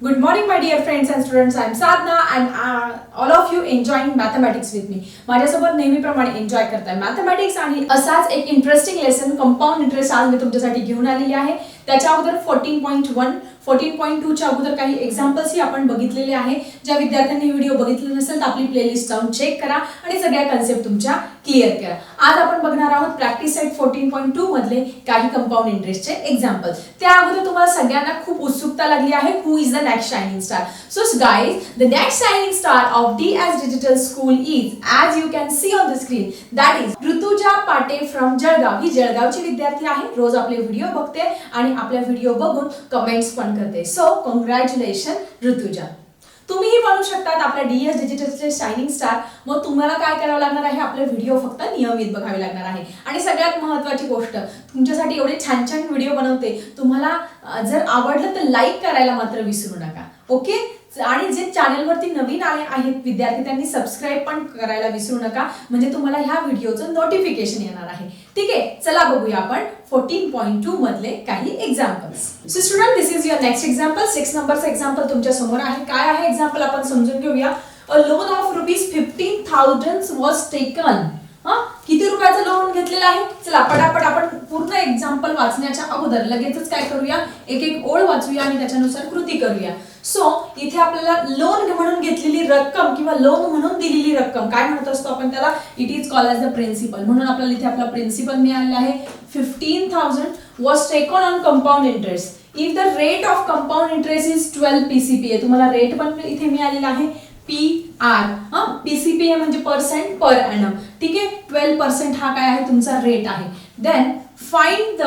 Good morning, my dear friends and students. I'm Sadhna and uh, all of you enjoying mathematics with me. माझ्यासोबत नेहमीप्रमाणे enjoy करताय mathematics आणि असाच एक interesting lesson compound interest आज मी तुमच्यासाठी घेऊन आलेली आहे त्याच्या अगोदर fourteen point one fourteen point टूच्या अगोदर काही एक्झाम्पल्सही आपण बघितलेले आहे ज्या विद्यार्थ्यांनी व्हिडिओ बघितले नसेल तर आपली प्लेलिस्ट जाऊन चेक करा आणि सगळ्या कन्सेप्ट तुमच्या क्लिअर केला. आज आपण बघणार आहोत practice set fourteen point two मधले काही कंपाऊंड इंटरेस्टचे एक्झाम्पल त्या अगोदर तुम्हाला सगळ्यांना खूप उत्सुकता लागली आहे who is the next shining star so guys the next shining star of D S digital school is as you can see on the screen that is Rutuja Pate from Jalgaon. ही जळगावची विद्यार्थी आहे. रोज आपले video बघते आणि आपल्या video बघून comments पण करते. सो कॉंग्रॅच्युलेशन ऋतुजा तुम्हीही बनू शकतात आपल्या डीएस डिजिटलचे शायनिंग स्टार मग तुम्हाला काय करावं लागणार आहे? आपले व्हिडिओ फक्त नियमित बघावे लागणार आहे. आणि सगळ्यात महत्त्वाची गोष्ट तुमच्यासाठी एवढे छान छान व्हिडिओ बनवते. तुम्हाला जर आवडलं तर लाईक करायला मात्र विसरू नका. ओके आणि जे चॅनलवरती नवीन आले आहेत विद्यार्थी त्यांनी सबस्क्राईब पण करायला विसरू नका. म्हणजे तुम्हाला ह्या व्हिडिओचं नोटिफिकेशन येणार आहे. ठीक आहे चला बघूया आपण फोर्टीन पॉईंट टू मधले काही examples so student this is your next example six नंबरचं एक्झाम्पल तुमच्यासमोर आहे. काय आहे एक्झाम्पल आपण समजून घेऊया. A loan of rupees fifteen thousand was taken हा रुपयाचं लोन घेतलेलं आहे. चला पटापट आपण पूर्ण एक्झाम्पल वाचण्याच्या अगोदर लगेचच काय करूया? एक एक ओळ वाचूया आणि त्याच्यानुसार कृती करूया. सो इथे आपल्याला लोन म्हणून घेतलेली रक्कम किंवा लोन म्हणून दिलेली रक्कम काय म्हणत असतो आपण त्याला? It is call as the principal म्हणून आपल्याला इथे आपला प्रिन्सिपल मिळालेला आहे. Fifteen thousand was taken on compound interest if the rate of compound interest is twelve PCPA आहे तुम्हाला रेट पण इथे मिळालेला आहे. पी आर हा? पीसीपीए म्हणजे पर्सेंट पर ॲनम ठीक आहे? ट्वेल्व पर्सेंट हा काय आहे? तुमचा रेट आहे. Then find the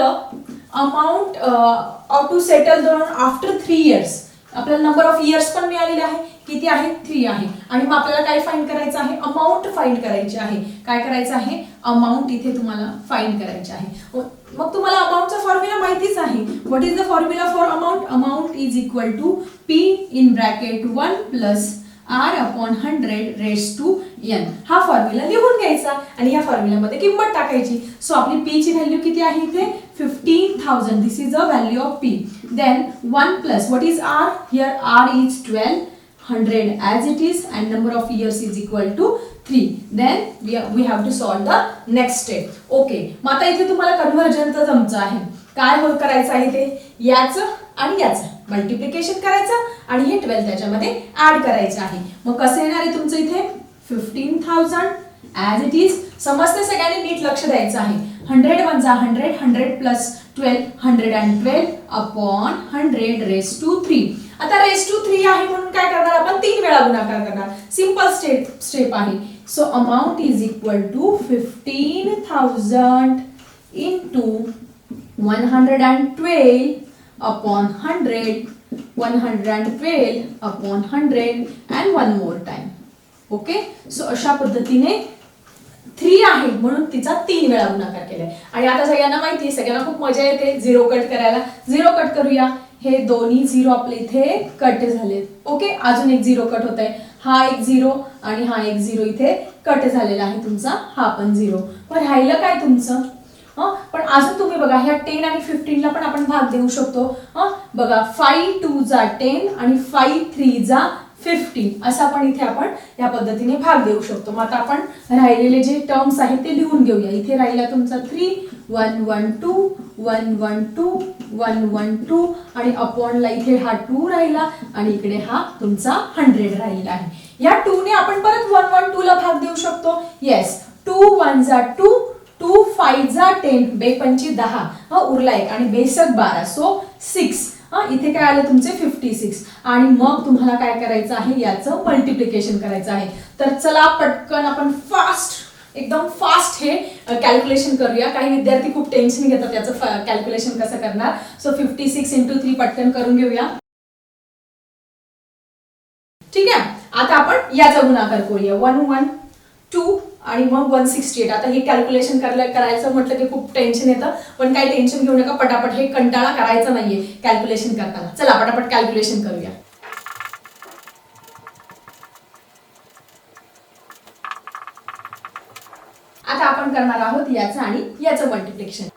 amount to settle दोन आफ्टर थ्री इयर्स आपल्याला नंबर ऑफ इयर्स पण मिळालेले आहे. किती आहे? थ्री आहे. आणि मग आपल्याला काय फाईंड करायचं आहे? अमाऊंट फाईंड करायची आहे. काय करायचं आहे? अमाऊंट इथे तुम्हाला फाईंड करायची आहे. मग तुम्हाला अमाऊंटचा फॉर्म्युला माहितीच आहे. What is the formula for amount amount is equal to P in bracket one plus R upon hundred raise to N हा फॉर्म्युला लिहून घ्यायचा आणि या फॉर्म्युलामध्ये किंमत टाकायची. सो आपली पी ची व्हॅल्यू किती आहे इथे? Fifteen thousand this is a value of P then one plus what is R here R is twelve hundred as it is and number of years is equal to three then we have to solve the next step okay मग आता इथे तुम्हाला कन्व्हर्जनचं जमचं आहे. काय करायचं आहे ते याचं आणि याचं. मल्टिप्लिकेशन करायचं आणि हे ट्वेल्व त्याच्यामध्ये ऍड करायचं आहे. मग कसं येणार आहे तुमचं इथे? Fifteen thousand as it is समजते सगळ्यांनी नीट लक्ष द्यायचं आहे. Hundred one hundred hundred plus twelve hundred and twelve upon hundred raise to three आता रेस टू थ्री आहे म्हणून काय करणार आपण? तीन वेळा गुणाकार करणार. सिंपल स्टेप स्टेप आहे. So amount is equal to fifteen thousand into one hundred and twelve upon 100 112 upon 100 and one more time. Okay so अशा पद्धतीने थ्री आहे म्हणून तिचा तीन वेळा गुणाकार केलाय. आणि आता सगळ्यांना माहिती आहे सगळ्यांना खूप मजा येते झिरो कट करायला. झिरो कट करूया. हे दोन्ही झिरो आपले इथे कट झालेत. ओके अजून एक झिरो कट होत आहे हा एक झिरो आणि हा एक झिरो इथे कट झालेला आहे तुमचा. हा पण झिरो पण राहिलं काय तुमचं? हं? पण अजून तुम्ही बघा ह्या टेन आणि फिफ्टीनला पण आपण भाग देऊ शकतो. हं? बघा फाईव्ह टू जा टेन आणि फाईव्ह थ्री जा फिफ्टीन असं आपण इथे आपण या पद्धतीने भाग देऊ शकतो. मग आता आपण राहिलेले जे टर्म्स आहेत ते लिहून घेऊया. इथे राहिला तुमचा three one one two one one two one one two आणि अपॉनला इथे हा टू राहिला आणि इकडे हा तुमचा हंड्रेड राहिला आहे. या टू ने आपण परत वन वन टूला भाग देऊ शकतो. येस टू वन जा टू टू फाईव्ह टेन बे पंची दहा हा उरला एक आणि बेसक बारा सो सिक्स हा इथे काय आलं तुमचे? फिफ्टी सिक्स आणि मग तुम्हाला काय करायचं आहे? याचं मल्टिप्लिकेशन करायचं आहे. तर चला पटकन आपण फास्ट एकदम फास्ट हे कॅल्क्युलेशन करूया. काही विद्यार्थी खूप टेन्शन घेतात याचं कॅल्क्युलेशन कसं करणार? So fifty six into three पटकन करून घेऊया. ठीक आहे? आता आपण याचा गुणाकार करूया. वन वन टू आणि मग वन सिक्स्टी एट आता हे कॅल्क्युलेशन करायचं म्हटलं की खूप टेन्शन येतं पण काही टेन्शन घेऊ नका पटापट. हे कंटाळा करायचा नाहीये कॅल्क्युलेशन करताना. चला पटापट कॅल्क्युलेशन करूया. आता आपण करणार आहोत याचं आणि याचं मल्टिप्लिकेशन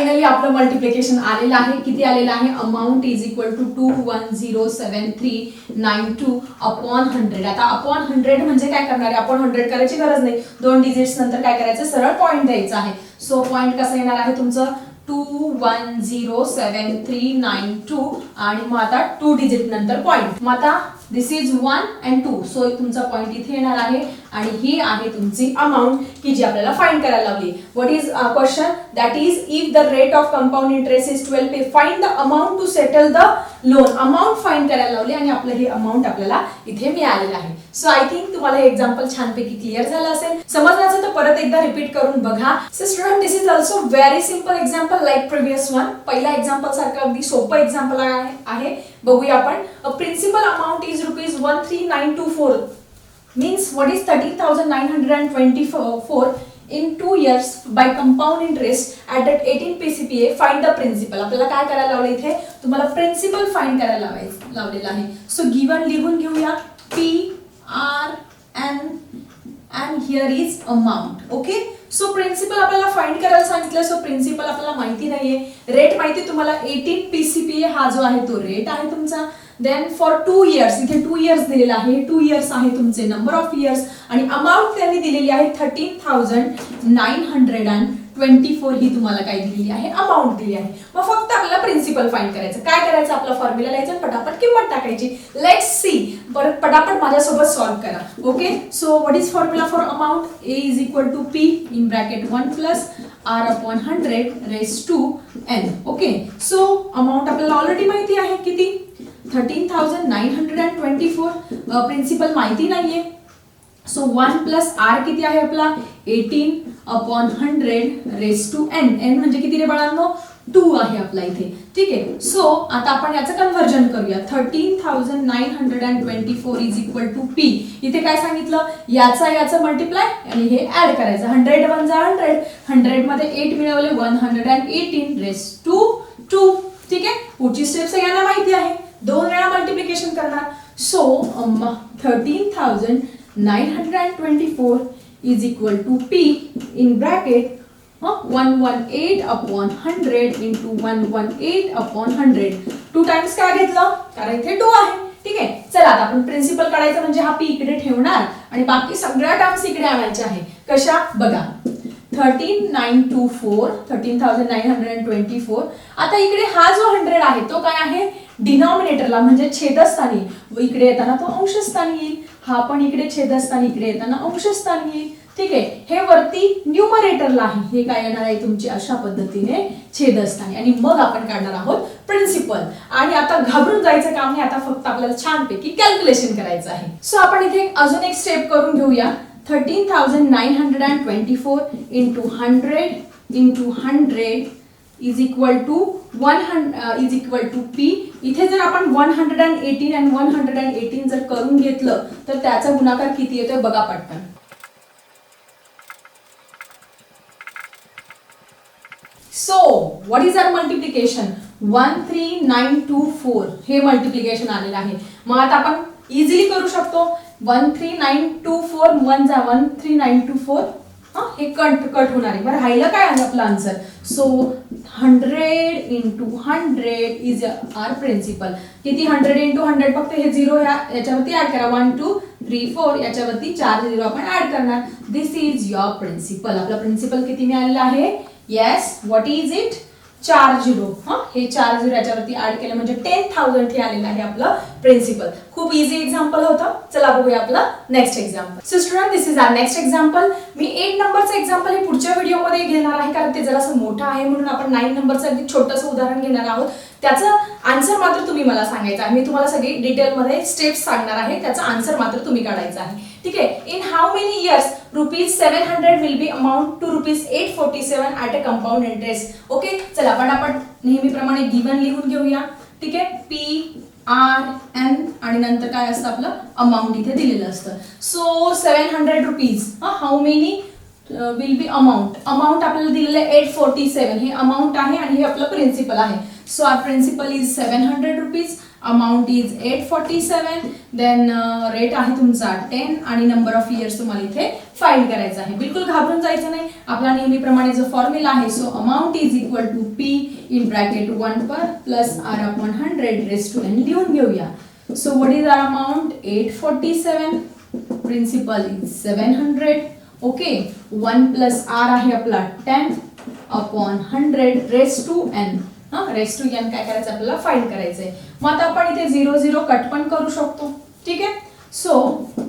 फायनली आपलं मल्टिप्लिकेशन आलेलं आहे किती आलेलं आहे? Amount is equal to two one zero seven three nine two upon hundred आता अपॉन हंड्रेड म्हणजे काय करणार आहे? अपॉन हंड्रेड करायची गरज नाही. दोन डिजिट्स नंतर काय करायचं? सरळ पॉईंट द्यायचा आहे. सो पॉईंट कसं येणार आहे तुमचं? Two one zero seven three nine two आणि मग आता टू डिजिट नंतर पॉईंट मग आता this is one and two so तुमचा पॉईंट इथे येणार आहे. आणि ही आहे तुमची अमाऊंट की जी आपल्याला फाईंड करायला लावली what is question that is if the rate of compound interest is twelve pay find the amount to settle the loan amount find करायला लावली आणि आपलं हे अमाऊंट आपल्याला इथे मिळालेलं आहे. सो आय थिंक तुम्हाला हे एक्झाम्पल छानपैकी क्लिअर झालं असेल. समजण्याचं तर परत एकदा रिपीट करून बघा. So student this is also very simple example like previous one पहिला एक्झाम्पल सारखं अगदी सोपं एक्झाम्पल आहे. बघूया आपण. Principal amount is rupees one three nine two four means what is 13,924 in two years by compound interest at that 18 PCPA find the principal. आपल्याला काय करायला लावलं इथे? तुम्हाला प्रिन्सिपल फाईंड करायला लावायचं लावलेलं आहे. सो गिवन लिहून घेऊया. P R N and here is amount okay so principal आपल्याला फाइंड करायला सांगितलं. सो प्रिन्सिपल आपल्याला माहिती नाहीये. रेट माहिती तुम्हाला एटीन पीसीपीए हा जो आहे तो रेट आहे तुमचा. देन फॉर टू इयर्स इथे टू इयर्स दिलेला आहे. टू इयर्स आहे तुमचे नंबर ऑफ इयर्स आणि अमाऊंट त्यांनी दिलेली आहे thirteen thousand nine hundred and twenty four ही तुम्हाला काय दिलेली आहे अमाऊंट दिली आहे. मग फक्त आपल्याला प्रिन्सिपल फाईंड करायचं. काय करायचं? आपला फॉर्म्युला लिहायचा पटापट किंमत टाकायची. लेट सी परत पटापट माझ्यासोबत सॉल्व्ह करा. Okay so what is formula for amount A is equal to P in bracket one plus R upon hundred raise to N okay so amount आपल्याला ऑलरेडी माहिती आहे किती? Thirteen thousand nine hundred and twenty four principal माहिती नाहीये. So one plus R किती आहे आपला? Eighteen upon hundred raise to N N म्हणजे किती रे बाळांनो? टू आहे आपला इथे. ठीक आहे? सो आता आपण याचं कन्व्हर्जन करूया. Thirteen thousand nine hundred and twenty four is equal to P इथे काय सांगितलं? याचा याचं मल्टिप्लाय आणि हे ऍड करायचं. हंड्रेड वन जा हंड्रेड हंड्रेडमध्ये एट मिळवले one hundred and eighteen raise to two two आहे? पुढची स्टेप सगळ्यांना माहिती आहे. दोन वेळा मल्टिप्लिकेशन करणार. So thirteen thousand nine hundred and twenty four is equal to P in bracket one one eight upon hundred into one one eight upon hundred two times काय घेतलं? कारण इथे टू आहे. ठीक आहे? चला आता आपण प्रिन्सिपल काढायचं म्हणजे हा पी इकडे ठेवणार आणि बाकी सगळ्या टर्म्स इकडे आणायच्या आहे. कशा? बघा. Thirteen nine two four thirteen thousand nine hundred and twenty four आता इकडे हा जो हंड्रेड आहे तो काय आहे? डिनॉमिनेटरला म्हणजे छेदस्थानी. व इकडे येताना तो अंशस्थानी येईल. हा पण इकडे छेदस्थान इकडे येताना अंशस्थान येईल ठीक आहे. हे वरती न्यूमरेटरला आहे. हे काय येणार आहे तुमची अशा पद्धतीने छेदस्थानी. आणि मग आपण काढणार आहोत प्रिन्सिपल आणि आता घाबरून जायचं काम नाही. आता फक्त आपल्याला छानपैकी कॅल्क्युलेशन करायचं आहे. सो आपण इथे अजून एक स्टेप करून घेऊया. Thirteen thousand nine hundred and twenty four into hundred into hundred is equal to one hundred is equal to P इथे जर आपण one hundred and eighteen and one hundred and eighteen जर करून घेतलं तर त्याचा गुणाकार किती येतोय बघा पटकन. So what is our multiplication one three nine two four हे मल्टिप्लिकेशन आलेलं आहे. मग आता आपण इझिली करू शकतो. One three nine two four one जा one three nine two four हा हे कट कट होणार आहे. बरं राहिलं काय आहे आपलं answer so hundred into hundred is our principal किती हंड्रेड इंटू हंड्रेड फक्त हे झिरो या याच्यावरती ॲड करा. वन टू थ्री फोर याच्यावरती चार झिरो आपण ऍड करणार. दिस इज युअर प्रिन्सिपल आपला प्रिन्सिपल किती मिळालेला आहे? येस व्हॉट इज इट चार झिरो. हा? हे चार झिरो याच्यावरती ऍड केलं म्हणजे टेन थाउजंड हे आलेलं आहे आपलं प्रिन्सिपल खूप इझी एक्झाम्पल होतं. चला बघूया आपलं next example so student this is our next example me eight नंबरचं एक्झाम्पल हे पुढच्या व्हिडिओमध्ये घेणार आहे कारण ते जरासं मोठं आहे म्हणून आपण नाईन नंबरचं अगदी छोटंसं उदाहरण घेणार आहोत. त्याचं आन्सर मात्र तुम्ही मला सांगायचं आहे. मी तुम्हाला सगळी डिटेलमध्ये स्टेप्स सांगणार आहे. त्याचा आन्सर मात्र तुम्ही काढायचा आहे. ठीक आहे. In how many years rupees seven hundred will be amount to rupees eight forty seven at a compound interest okay चला पण आपण नेहमीप्रमाणे गिवन लिहून घेऊया. ठीक आहे? पी आर एन आणि नंतर काय असतं आपलं? अमाऊंट इथे दिलेलं असतं. So seven hundred rupees how many will be amount amount आपल्याला दिलेलं आहे एट फोर्टी सेवन हे अमाऊंट आहे आणि हे आपलं प्रिन्सिपल आहे. So our principal is seven hundred rupees amount is eight forty seven then rate आहे तुमचा टेन आणि नंबर ऑफ इयर्स तुम्हाला इथे फाईल करायचं आहे. बिलकुल घाबरून जायचं नाही. आपला नेहमीप्रमाणे जो फॉर्म्युला आहे so amount is equal to P in bracket one per plus R upon hundred raise to N लिहून घेऊया. So what is our amount eight forty seven principal is seven hundred okay one plus R आहे आपला ten upon hundred raise to N हा raise to N काय करायचं? आपल्याला find करायचंय. मग आता आपण इथे झिरो झिरो कट पण करू शकतो. ठीक आहे? So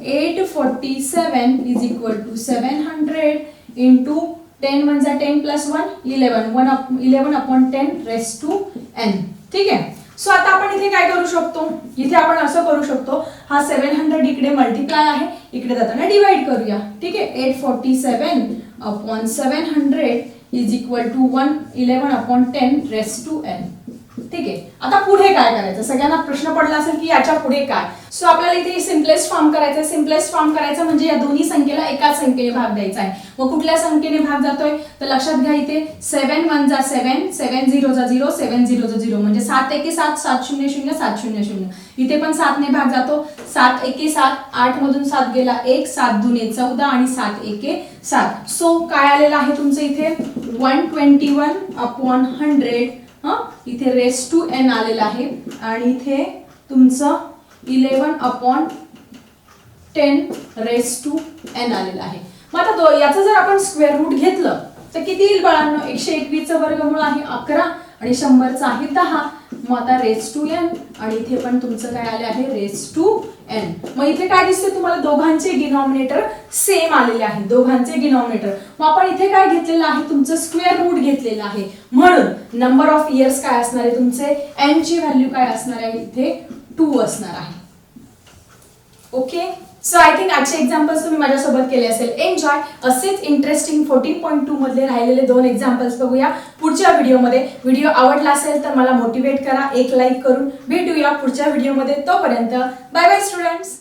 eight forty seven is equal to seven hundred into ten one झा ten plus one eleven one eleven upon ten raise to N ठीक आहे? सो आता आपण इथे काय करू शकतो? इथे आपण असं करू शकतो हा सेवन हंड्रेड इकडे मल्टिप्लाय आहे इकडे जाताना डिवाइड करूया. ठीक आहे? Eight forty seven upon seven hundred is equal to 1 11 upon 10 raised to n. ठीक आहे. आता पुढे काय करायचं? सगळ्यांना प्रश्न पडला असेल की याच्यापुढे काय? सो आपल्याला इथे सिम्पलेस्ट फॉर्म करायचं सिम्पलेस्ट फॉर्म करायचं म्हणजे या दोन्ही संख्येला एकाच संख्येने भाग द्यायचा आहे. व कुठल्या संख्येने भाग जातोय? तर लक्षात घ्या इथे. सेवन वन जा सेवन सेवन झिरो जा झिरो सेवन झिरो जा झिरो म्हणजे सात एके सात सात शून्य शून्य सात शून्य शून्य. इथे पण सातने भाग जातो. सात एके सात आठ मधून सात गेला एक सात दुने चौदा आणि सात एके सात. सो काय आलेलं आहे तुमचं इथे? One twenty one upon hundred हां? इथे रेस टू एन आलेलं आहे. आणि इथे तुमचं eleven upon ten raise to N आलेलं आहे. मग आता दो याचं जर आपण स्क्वेअर रूट घेतलं तर किती येईल बाळांनो? एकशे एकवीसचं वर्गमूळ आहे अकरा आणि शंभरचं आहे दहा. मग आता रेस टू एन आणि इथे पण तुमचं काय आले आहे? रेस टू एन मग इथे काय दिसते तुम्हाला? दोघांचे डिनॉमिनेटर सेम आलेले आहेत. दोघांचे डिनॉमिनेटर मग आपण इथे काय घेतलेलं आहे? तुमचं स्क्वेअर रूट घेतलेलं आहे. म्हणून नंबर ऑफ इयर्स काय असणार आहे तुमचे? एन ची व्हॅल्यू काय असणार आहे? इथे टू असणार आहे. ओके सो आय थिंक आजचे एक्झाम्पल्स तुम्ही माझ्यासोबत केले असेल. एन्जॉय असेच इंटरेस्टिंग फोर्टीन पॉईंट टू मधले राहिलेले दोन एक्झाम्पल्स बघूया पुढच्या व्हिडिओमध्ये. व्हिडिओ आवडला असेल तर मला मोटिवेट करा एक लाईक करून. भेटूया पुढच्या व्हिडिओमध्ये. तोपर्यंत बाय बाय स्टुडंट्स